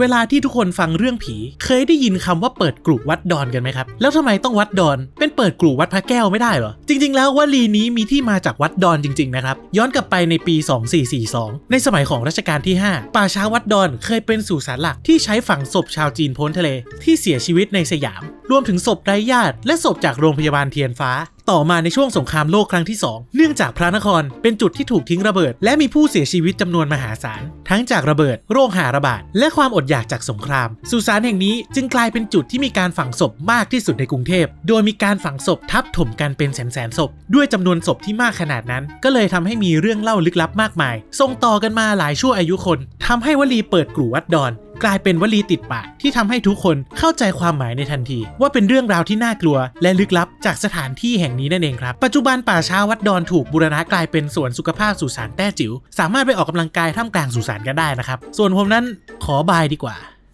เวลาที่ทุกคนฟังเรื่องผี เคยได้ยินคำว่าเปิดกลุ่มวัดดอนกันไหมครับ แล้วทำไมต้องวัดดอน เป็นเปิดกลุ่มวัดพระแก้วไม่ได้เหรอ จริง ๆ แล้ววลีนี้มีที่มาจากวัดดอนจริง ๆ นะครับ ย้อนกลับไปในปี 2442 ในสมัยของรัชกาลที่ 5 ป่าช้าวัดดอนเคยเป็นสุสานหลักที่ใช้ฝังศพชาวจีนพ้นทะเล ที่เสียชีวิตในสยาม รวมถึงศพไร้ญาติและศพจากโรงพยาบาลเทียนฟ้าต่อมาในช่วงสงครามโลกครั้งที่ 2 เนื่องจากพระนครเป็นจุดที่ถูกทิ้งระเบิด และมีผู้เสียชีวิตจำนวนมหาศาล ทั้งจากระเบิด โรคหาระบาด และความอดอยากจากสงคราม สุสานแห่งนี้จึงกลายเป็นจุดที่มีการฝังศพมากที่สุดในกรุงเทพ โดยมีการฝังศพทับถมกันเป็นแสนแสนๆศพ ด้วยจำนวนศพที่มากขนาดนั้น ก็เลยทำให้มีเรื่องเล่าลึกลับมากมายส่งต่อกันมาหลายชั่วอายุคนทำให้วลีเปิดกลุ่วัดดอน กลายเป็นวลีติดปากที่ทำให้ทุกคนเข้าใจความหมายในทันที ว่าเป็นเรื่องราวที่น่ากลัว และลึกลับจากสถานที่แห่งนี้นั่นเองครับ ปัจจุบันป่าช้าวัดดอนถูกบูรณะกลายเป็นสวนสุขภาพสุสานแต้จิ๋วสามารถไปออกกำลังกายท่ามกลางสุสานกันได้นะครับส่วนผมนั้นขอบายดีกว่า